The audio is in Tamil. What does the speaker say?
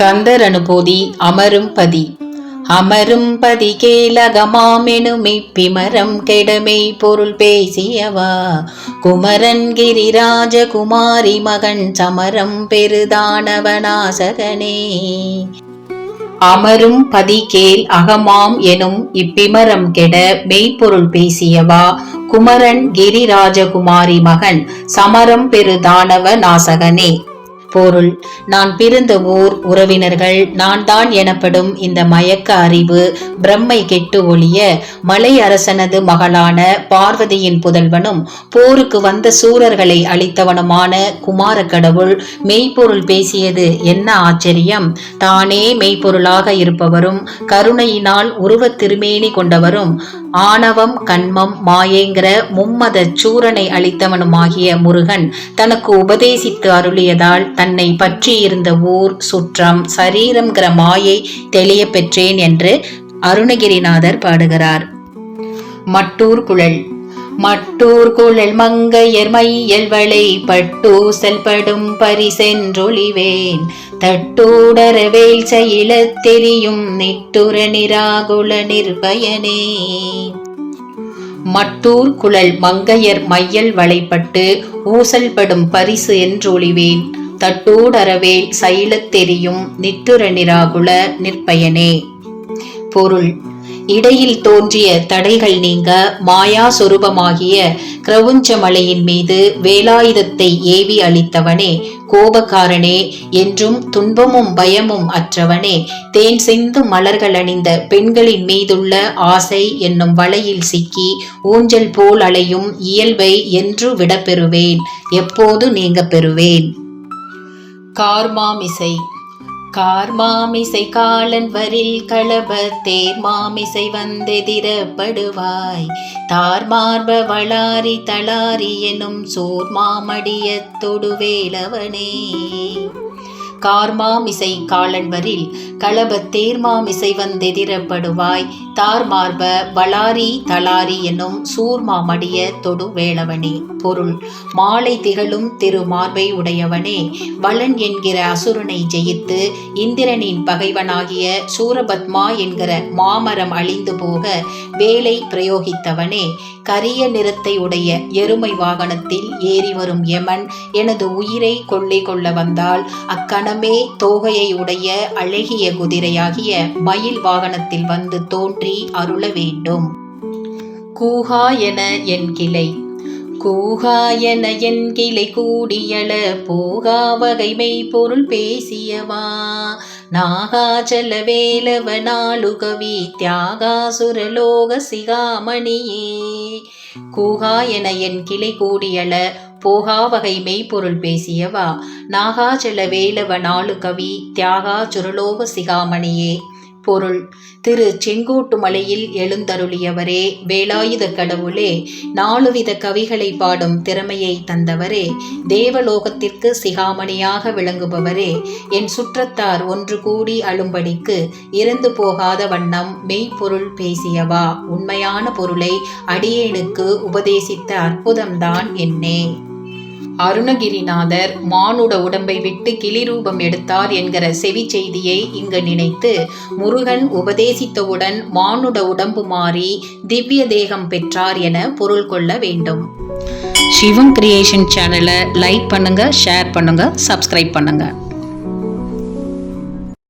கந்தர் அனுபூதி அமரும் பதி. அமரும் பதி கேலகமாமெனுமி பிமரம் கெடமை பொருள் பேசியவா. குமரன் கிரிராஜ குமாரி மகன் சமரம் பெருதானவனாசகனே. அமரும் பதிகேல் அகமாம் எனும் இப்பிமரம் கெட மெய்ப்பொருள் பேசியவா. குமரன் கிரிராஜகுமாரி மகன் சமரம் பெருதானவ நாசகனே பொருள். நான் பிறந்த ஊர் உறவினர்கள் நான் தான் எனப்படும் இந்த மயக்க அறிவு பிரம்மை கெட்டு ஒழிய மலை அரசனது மகளான பார்வதியின் புதல்வனும் போருக்கு வந்த சூரர்களை அளித்தவனுமான குமார கடவுள் மெய்ப்பொருள் பேசியது என்ன ஆச்சரியம்? தானே மெய்ப்பொருளாக இருப்பவரும் கருணையினால் உருவத் திருமேனி கொண்டவரும் ஆணவம் கண்மம் மாயேங்கிற மும்மத சூரனை அளித்தவனுமாகிய முருகன் தனக்கு உபதேசித்து அருளியதால் தன்னை பற்றி இருந்த ஊர் சுற்றம் சரீரம்ங்கிற மாயை தெளிய பெற்றேன் என்று அருணகிரிநாதர் பாடுகிறார். மட்டூர் குழல். மட்டூர் குழல் மங்கையர் மையல்வளை பட்டூ செல்படும் பரிசென்றொழிவேன். தட்டூடரவேல் செயலத் தெரியும் நிட்டுர நிராகுல நிர்பயனே. மட்டூர் குழல் மங்கையர் மையல் வளைப்பட்டு ஊசல்படும் பரிசு என்றொழிவேன். தட்டூடரவேல் சைலத் தெரியும் நிட்டுர நிராகுல நிற்பயனே. பொருள். இடையில் தோன்றிய தடைகள் நீங்க மாயா சொரூபமாகிய கிரவுஞ்ச மலையின் மீது வேலாயுதத்தை ஏவி அளித்தவனே கோபக்காரனே என்றும் துன்பமும் பயமும் அற்றவனே தேன் சிந்து மலர்கள் அணிந்த பெண்களின் மீதுள்ள ஆசை என்னும் வலையில் சிக்கி ஊஞ்சல் போல் அலையும் இயல்பை என்று விடப்பெறுவேன். எப்போது நீங்க பெறுவேன்? கார்மாமிசை. கார்மாமிசை காலன் வரில் களப தேர்மாமிசை வந்தெதிரப்படுவாய். தார்மார்ப வளாரி தளாரி எனும் சோர்மாமடிய தொடுவேலவனே கார்மாமிசை காலன்வரில் களப தேர்மாமிசை வந்தெதிரப்படுவாய் தார்மார்ப வளாரி தளாரி எனும் சூர்மாமடிய தொடு வேளவனே. பொருள் மாலை திகழும் திருமார்பை உடையவனே. வளன் என்கிற அசுரனை ஜெயித்து இந்திரனின் பகைவனாகிய சூரபத்மா என்கிற மாமரம் அழிந்து போக வேலை பிரயோகித்தவனே. கரிய நிறத்தை உடைய எருமை வாகனத்தில் ஏறி வரும் யமன் எனது உயிரை கொள்ளை கொள்ள வந்தால் அக்கண வடமே தோகையை உடைய அழகிய குதிரையாகிய மயில் வாகனத்தில் வந்து தோன்றி அருள வேண்டும். கூகா என என் கிளை. கூகா என என் கிளை கூடியள போகா வகைமை பொருள் பேசியவா. நாகாச்சல வேலவ நாளுகவி தியாகாசுரலோக சிகாமணியே. கூகா என என் கிளை கூடியள போகாவகை மெய்ப்பொருள் பேசியவா? நாகாச்சல வேலவ நாளு கவி தியாகா சுரலோக சிகாமணியே. பொருள் திரு செங்கோட்டு மலையில் எழுந்தருளியவரே வேலாயுத கடவுளே நாலு வித கவிகளை பாடும் திறமையை தந்தவரே தேவலோகத்திற்கு சிகாமணியாக விளங்குபவரே என் சுற்றத்தார் ஒன்று கூடி அழும்படிக்கு இறந்து போகாத வண்ணம் மெய்ப்பொருள் பேசியவா? உண்மையான பொருளை அடியேனுக்கு உபதேசித்த அற்புதம்தான் என்னே. அருணகிரிநாதர் மானுட உடம்பை விட்டு கிளிரூபம் எடுத்தார் என்கிற செவி செய்தியை இங்கு நினைத்து முருகன் உபதேசித்தவுடன் மானுட உடம்பு மாறி திவ்ய தேகம் பெற்றார் என பொருள் கொள்ள வேண்டும். சிவம் கிரியேஷன் சேனலை லைக் பண்ணுங்க ஷேர் பண்ணுங்க சப்ஸ்கிரைப் பண்ணுங்க.